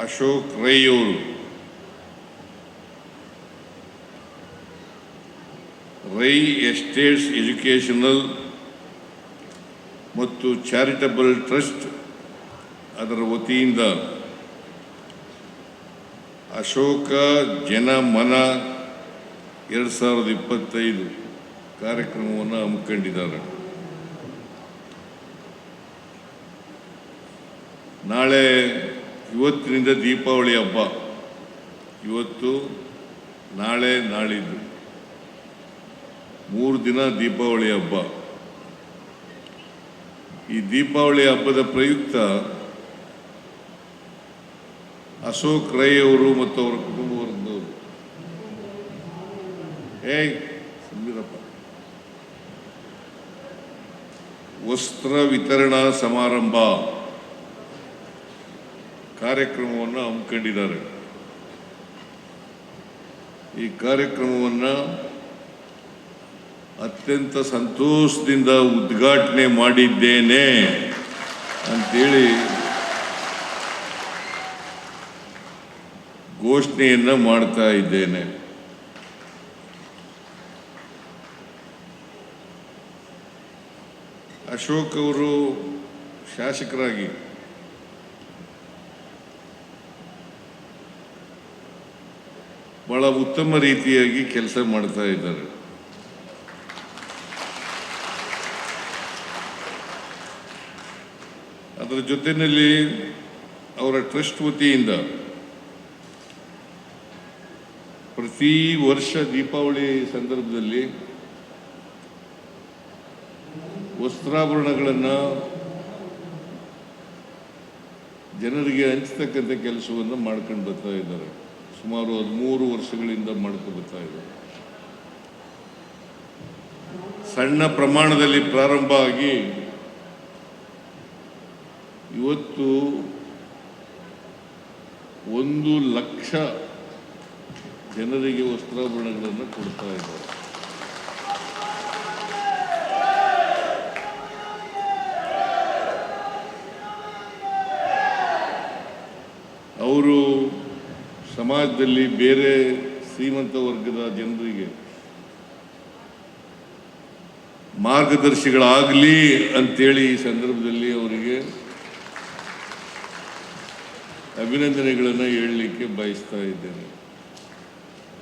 ಅಶೋಕ್ ರೈ ಅವರು Rai estates educational ಮತ್ತು charitable trust ಅದರ ವತಿಯಿಂದ ಅಶೋಕ ಜನಮನ ಎರಡು ಸಾವಿರದ ಇಪ್ಪತ್ತೈದು ಕಾರ್ಯಕ್ರಮವನ್ನು ಹಮ್ಮಿಕೊಂಡಿದ್ದಾರೆ. ನಾಳೆ ಇವತ್ತಿನಿಂದ ದೀಪಾವಳಿ ಹಬ್ಬ. ಇವತ್ತು ನಾಳೆ ನಾಳಿದ್ದು. ಮೂರು ದಿನ ದೀಪಾವಳಿ ಹಬ್ಬ. ಈ ದೀಪಾವಳಿ ಹಬ್ಬದ ಪ್ರಯುಕ್ತ ಅಶೋಕ್ ರೈ ಅವರು ಮತ್ತು ಅವರ ಕುಟುಂಬವರ್ಗದವರು ಏಯ್ ಸುಮ್ಮನಿರಪ್ಪ ವಸ್ತ್ರ ವಿತರಣಾ ಸಮಾರಂಭ. ಕಾರ್ಯಕ್ರಮವನ್ನು ಹಮ್ಮಿಕೊಂಡಿದ್ದಾರೆ. ಈ ಕಾರ್ಯಕ್ರಮವನ್ನು ಅತ್ಯಂತ ಸಂತೋಷದಿಂದ ಉದ್ಘಾಟನೆ ಮಾಡಿದ್ದೇನೆ ಅಂತೇಳಿ ಘೋಷಣೆಯನ್ನು ಮಾಡ್ತಾ ಇದ್ದೇನೆ. ಅಶೋಕ್ ಅವರು ಶಾಸಕರಾಗಿ ಬಹಳ ಉತ್ತಮ ರೀತಿಯಾಗಿ ಕೆಲಸ ಮಾಡ್ತಾ ಇದ್ದಾರೆ. ಅದರ ಜೊತೆಯಲ್ಲಿ ಅವರ ಟ್ರಸ್ಟ್ ವತಿಯಿಂದ ಪ್ರತಿ ವರ್ಷ ದೀಪಾವಳಿ ಸಂದರ್ಭದಲ್ಲಿ ವಸ್ತ್ರಾಭರಣಗಳನ್ನು ಜನರಿಗೆ ಹಂಚತಕ್ಕಂಥ ಕೆಲಸವನ್ನು ಮಾಡ್ಕೊಂಡು ಬರ್ತಾ ಇದ್ದಾರೆ. ಸುಮಾರು ಹದಿಮೂರು ವರ್ಷಗಳಿಂದ ಮಾಡ್ಕೊಂಡು ಇದೆ. ಸಣ್ಣ ಪ್ರಮಾಣದಲ್ಲಿ ಪ್ರಾರಂಭ ಆಗಿ ಇವತ್ತು ಒಂದು ಲಕ್ಷ ಜನರಿಗೆ ವಸ್ತ್ರಾಭರಣಗಳನ್ನು ಕೊಡ್ತಾ ಇದ್ದಾರೆ. ಅವರು ಸಮಾಜದಲ್ಲಿ ಬೇರೆ ಶ್ರೀಮಂತ ವರ್ಗದ ಜನರಿಗೆ ಮಾರ್ಗದರ್ಶಿಗಳಾಗಲಿ ಅಂತೇಳಿ ಈ ಸಂದರ್ಭದಲ್ಲಿ ಅವರಿಗೆ ಅಭಿನಂದನೆಗಳನ್ನು ಹೇಳಲಿಕ್ಕೆ ಬಯಸ್ತಾ ಇದ್ದೇನೆ.